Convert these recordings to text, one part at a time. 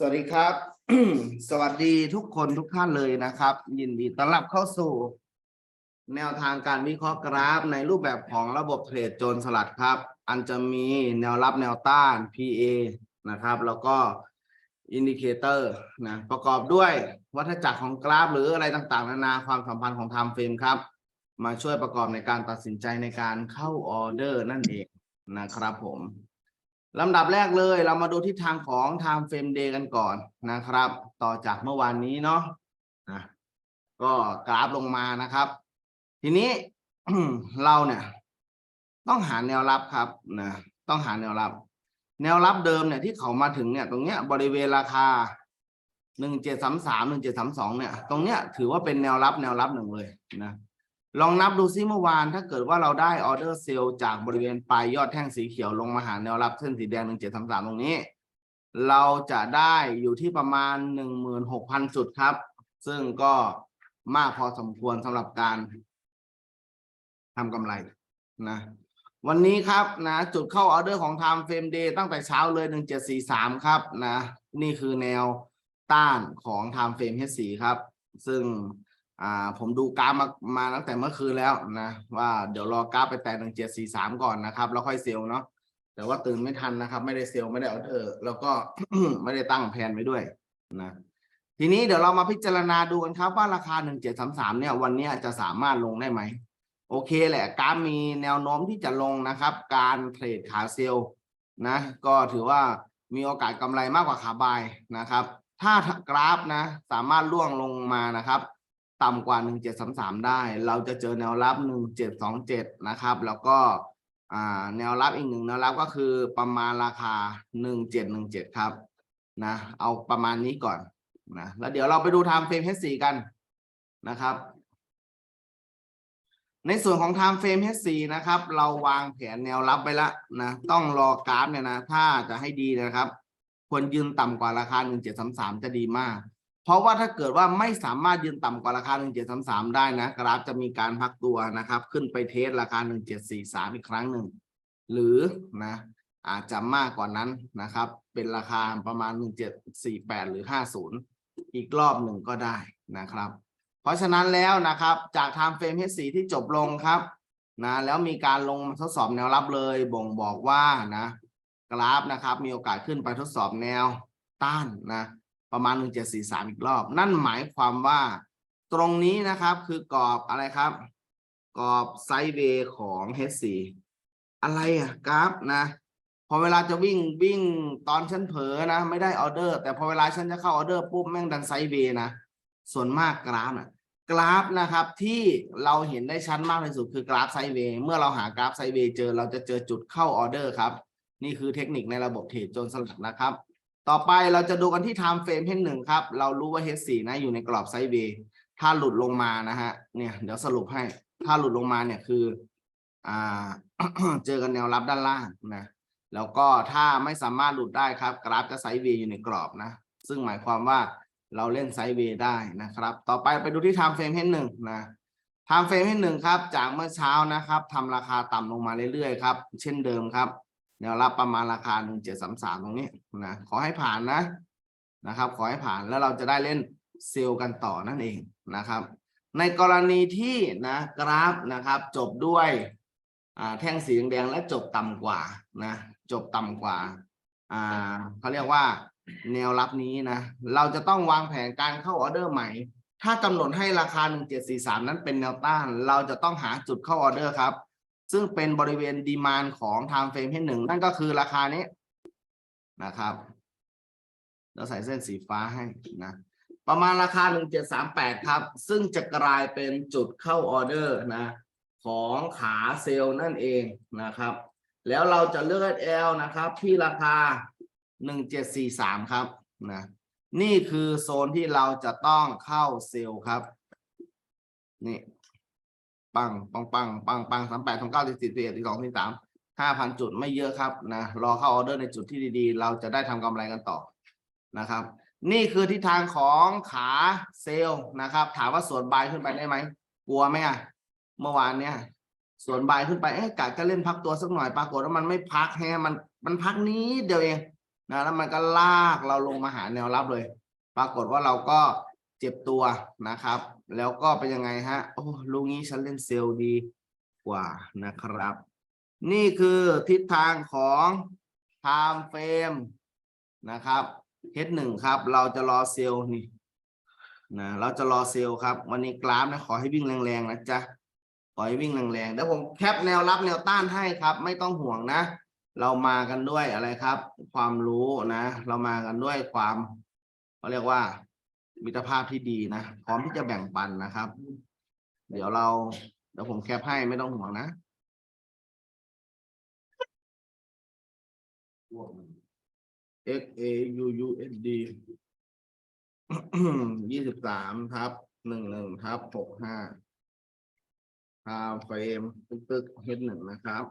สวัสดีครับ สวัสดีทุกคนทุกท่านเลยนะครับ ยินดีต้อนรับเข้าสู่ แนวทางการวิเคราะห์กราฟในรูปแบบของระบบเทรดโจรสลัดครับ อันจะมีแนวรับแนวต้าน PA นะครับ แล้วก็อินดิเคเตอร์นะประกอบด้วยวัฏจักรของกราฟ หรืออะไรต่างๆ นานาความสัมพันธ์ของไทม์เฟรมครับ มาช่วยประกอบในการตัดสินใจในการเข้าออเดอร์นั่นเองนะครับผม ลำดับแรกเลยเรามาดูทิศทางของ time frame day กันก่อนนะครับ ต่อจากเมื่อวานนี้เนาะนะก็กราฟลงมานะครับ ทีนี้เราเนี่ย ต้องหาแนวรับครับนะต้องหาแนวรับ แนวรับเดิมเนี่ยที่เขามาถึงเนี่ย ตรงเนี้ยบริเวณราคาหนึ่งเจ็ดสามสามหนึ่งเจ็ดสามสองเนี่ย ตรงเนี้ยถือว่าเป็นแนวรับแนวรับหนึ่งเลยนะ ลองนับดูซิเมื่อวานถ้าเกิดว่าเราได้ออเดอร์เซลล์จากบริเวณปลายยอดแท่งสีเขียวลงมาหาแนวรับเส้นสีแดงหนึ่งเจ็ดสามสามตรงนี้ เราจะได้อยู่ที่ประมาณหนึ่งหมื่นหกพันจุดครับ ซึ่งก็มากพอสมควรสำหรับการทำกำไรนะวันนี้ครับนะจุดเข้าออเดอร์ของ Time Frame Day ตั้งแต่เช้าเลย 1743 ครับนะนี่คือแนวต้านของ Time Frame H4 ครับ ซึ่ง อ่าผมดูกราฟมามาตั้งแต่เมื่อคืนแล้วนะว่าเดี๋ยวรอกราฟไปแตะหนึ่งเจ็ดสี่สามก่อนนะครับแล้วค่อยเซลเนาะแต่ว่าตื่นไม่ทันนะครับ ไม่ได้เซลไม่ได้ออเดอร์แล้วก็ไม่ได้ตั้งแผนไว้ด้วยนะทีนี้เดี๋ยวเรามาพิจารณาดูกันครับว่าราคาหนึ่งเจ็ดสามสามเนี่ยวันนี้จะสามารถลงได้ไหมโอเคแหละกราฟมีแนวโน้มที่จะลงนะครับ การเทรดขาเซลนะ ก็ถือว่ามีโอกาสกำไรมากกว่าขาบายนะครับ ถ้ากราฟนะ สามารถล่วงลงมานะครับ ต่ำกว่า 1733 ได้ เราจะเจอแนวรับ 1727 นะครับ แล้วก็แนวรับอีกหนึ่งแนวรับก็คือประมาณราคา 1717 ครับนะเอาประมาณนี้ก่อนนะแล้วเดี๋ยวเราไปดู time frame H4 กันนะครับ ในส่วนของ time frame H4 นะครับ เราวางแผนแนวรับไว้แล้วนะต้องรอกราฟเนี่ยนะ ถ้าจะให้ดีนะครับ ควรยืนต่ำกว่าราคา 1733 จะดีมาก เพราะว่าถ้าเกิดว่าไม่สามารถยืนต่ำกว่าราคา 1733 ได้นะ กราฟจะมีการพักตัวนะครับ ขึ้นไปเทสราคา 1743 อีกครั้งหนึ่ง หรือนะอาจจะมากกว่านั้นนะครับ เป็นราคาประมาณ 1748 หรือ 50 อีกรอบหนึ่งก็ได้นะครับ เพราะฉะนั้นแล้วนะครับจาก time frame H4 ที่จบลงครับนะแล้วมีการลงมาทดสอบแนวรับเลย บ่งบอกว่านะกราฟนะครับ มีโอกาสขึ้นไปทดสอบแนวต้านนะ ประมาณ 1743 อีกรอบ นั่นหมายความว่าตรงนี้นะครับคือกรอบอะไรครับ กรอบไซด์เวย์ของ H4 อะไรอะกราฟนะพอเวลาจะวิ่งวิ่งตอนฉันเผลอนะ ไม่ได้ออเดอร์ แต่พอเวลาฉันจะเข้าออเดอร์ปุ๊บแม่งดันไซด์เวย์นะส่วนมากกราฟนะกราฟนะครับที่เราเห็นได้ชัดมากที่สุดคือกราฟไซด์เวย์เมื่อเราหากราฟไซด์เวย์เจอเราจะเจอจุดเข้าออเดอร์ครับ นี่คือเทคนิคในระบบเทรดโจนสลัดนะครับ ต่อไปเราจะดูกันที่ time frame H1 ครับ เรารู้ว่า H4 นะอยู่ในกรอบไซด์เวย์ถ้าหลุดลงมานะฮะ เนี่ยเดี๋ยวสรุปให้ ถ้าหลุดลงมาเนี่ยคือ อ่า เจอกันแนวรับด้านล่างนะ แล้วก็ถ้าไม่สามารถหลุดได้ครับ กราฟจะไซด์เวย์อยู่ในกรอบนะ ซึ่งหมายความว่าเราเล่นไซด์เวย์ได้นะครับ ต่อไปไปดูที่ time frame H1 นะ time frame H1 ครับ จากเมื่อเช้านะครับทำราคาต่ำลงมาเรื่อยๆครับ เช่นเดิมครับ แนวรับประมาณราคา1733ตรงนี้นะขอให้ผ่านนะนะครับ ขอให้ผ่านแล้วเราจะได้เล่นเซลล์กันต่อนั่นเองนะครับ ในกรณีที่นะกราฟนะครับ จบด้วยแท่งสีแดงและจบต่ำกว่านะจบต่ำกว่าอ่าเขาเรียกว่าแนวรับนี้นะเราจะต้องวางแผนการเข้าออเดอร์ใหม่ ถ้ากำหนดให้ราคา 1743 นั้นเป็นแนวต้าน เราจะต้องหาจุดเข้าออเดอร์ครับ ซึ่งเป็นบริเวณดีมานของ time frame ที่หนึ่งนั่นก็คือราคานี้นะครับเราใส่เส้นสีฟ้าให้นะประมาณราคา 1738 ครับ ซึ่งจะกลายเป็นจุดเข้าออเดอร์นะของขาเซลล์นั่นเองนะครับ แล้วเราจะเลือก L นะครับที่ราคา 1743 ครับนะนี่คือโซนที่เราจะต้องเข้าเซลล์ครับ นี่ ปังปังปังปังปังสามแปดสามเก้าสี่สิบสี่เอ็ดสี่สองสี่สามห้าพันจุดไม่เยอะครับนะรอเข้าออเดอร์ในจุดที่ดีๆ เราจะได้ทำกำไรกันต่อนะครับ นี่คือทิศทางของขาเซลล์นะครับ ถามว่าส่วนบายขึ้นไปได้ไหมกลัวไหมอะเมื่อวานเนี้ยส่วนบายขึ้นไปเอ๊ะกะจะเล่นพักตัวสักหน่อยปรากฏว่ามันไม่พักแฮะมันมันพักนี้เดียวเองนะแล้วมันก็ลากเราลงมาหาแนวรับเลย ปรากฏว่าเราก็เจ็บตัวนะครับ แล้วก็เป็นยังไงฮะ โอ้ลูกนี้ฉันเล่นเซลล์ดีกว่านะครับ นี่คือทิศทางของ time frame นะครับ H1 ครับ เราจะรอเซลล์นี่นะเราจะรอเซลล์ครับ วันนี้กราฟนะ ขอให้วิ่งแรงๆนะจ๊ะ ขอให้วิ่งแรงๆเดี๋ยวผมแคปแนวรับแนวต้านให้ครับ ไม่ต้องห่วงนะ เรามากันด้วยอะไรครับ ความรู้นะ เรามากันด้วยความเขาเรียกว่า มิตรภาพที่ดีนะพร้อมที่จะแบ่งปันนะครับ เดี๋ยวเราเดี๋ยวผมแคปให้ไม่ต้องห่วงนะ X A U U S D ยี่สิบสามทับหนึ่งหนึ่งทับหกห้าทาเฟรมตึกตึกเฮดหนึ่งนะครับ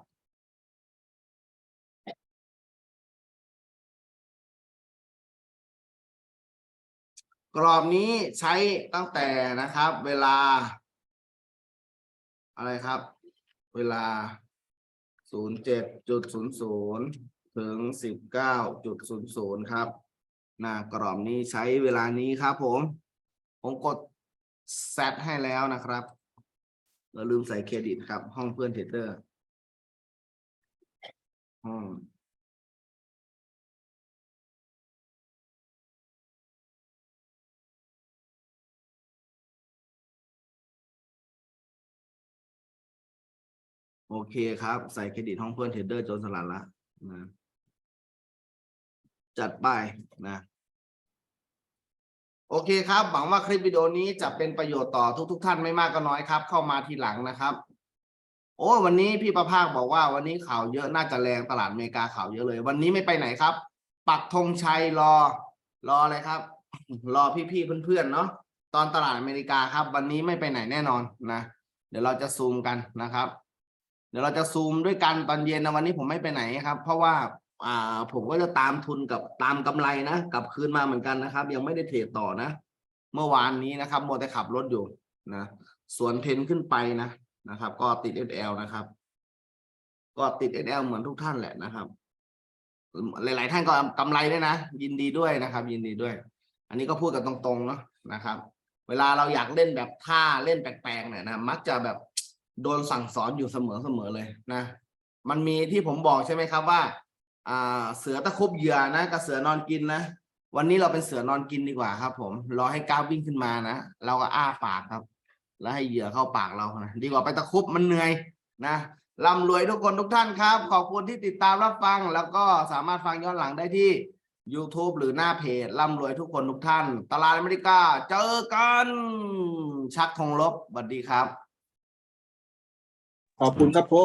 กรอบนี้ใช้ตั้งแต่นะครับ เวลา อะไรครับ เวลาศูนย์เจ็ดจุดศูนย์ศูนย์ถึงสิบเก้าจุดศูนย์ศูนย์ครับหน้ากรอบนี้ใช้เวลานี้ครับผม ผมกดแซดให้แล้วนะครับเราลืมใส่เครดิตครับ ห้องเพื่อนเทเตอร์ห้อง โอเคครับ ใส่เครดิตห้องเพื่อนเทรดเดอร์จนสลัดละนะจัดไปนะ โอเคครับ หวังว่าคลิปวิดีโอนี้จะเป็นประโยชน์ต่อทุกๆทท่านไม่มากก็น้อยครับ เข้ามาทีหลังนะครับ โอ้วันนี้พี่ประภาคบอกว่า วันนี้ข่าวเยอะน่าจะแรงตลาดอเมริกาข่าวเยอะเลย วันนี้ไม่ไปไหนครับ ปักธงชัยรอ รออะไรครับ รอพี่ๆเพื่อนๆเนาะตอนตลาดอเมริกาครับ วันนี้ไม่ไปไหนแน่นอนนะเดี๋ยวเราจะซูมกันนะครับ เดี๋ยวเราจะซูมด้วยกันตอนเย็นนะวันนี้ผมไม่ไปไหนครับ เพราะว่าอ่าผมก็จะตามทุนกับตามกำไรนะกลับคืนมาเหมือนกันนะครับ ยังไม่ได้เทรดต่อนะ เมื่อวานนี้นะครับมัวแต่ขับรถอยู่นะส่วนเพนขึ้นไปนะนะครับ ก็ติด SL นะครับ ก็ติด SL เหมือนทุกท่านแหละนะครับ หลาย ๆ ท่านก็กำไรด้วยนะ ยินดีด้วยนะครับ ยินดีด้วย อันนี้ก็พูดกันตรงๆเนาะนะครับ เวลาเราอยากเล่นแบบท่าเล่นแปลกๆเนี่ยนะมักจะแบบ โดนสั่งสอนอยู่เสมอๆเลยนะ มันมีที่ผมบอกใช่ไหมครับว่า อ่า เสือตะคบเหยื่อนะกับเสือนอนกินนะวันนี้เราเป็นเสือนอนกินดีกว่าครับ ผมรอให้ก้าววิ่งขึ้นมานะเราก็อ้าปากครับ แล้วให้เหยื่อเข้าปากเรานะดีกว่าไปตะคบมันเหนื่อยนะร่ำรวยทุกคนทุกท่านครับ ขอบคุณที่ติดตามรับฟัง แล้วก็สามารถฟังย้อนหลังได้ที่ YouTube หรือหน้าเพจร่ำรวยทุกคนทุกท่าน ตลาดอเมริกา เจอกัน ชักธงลบสวัสดีครับ ขอบคุณครับผม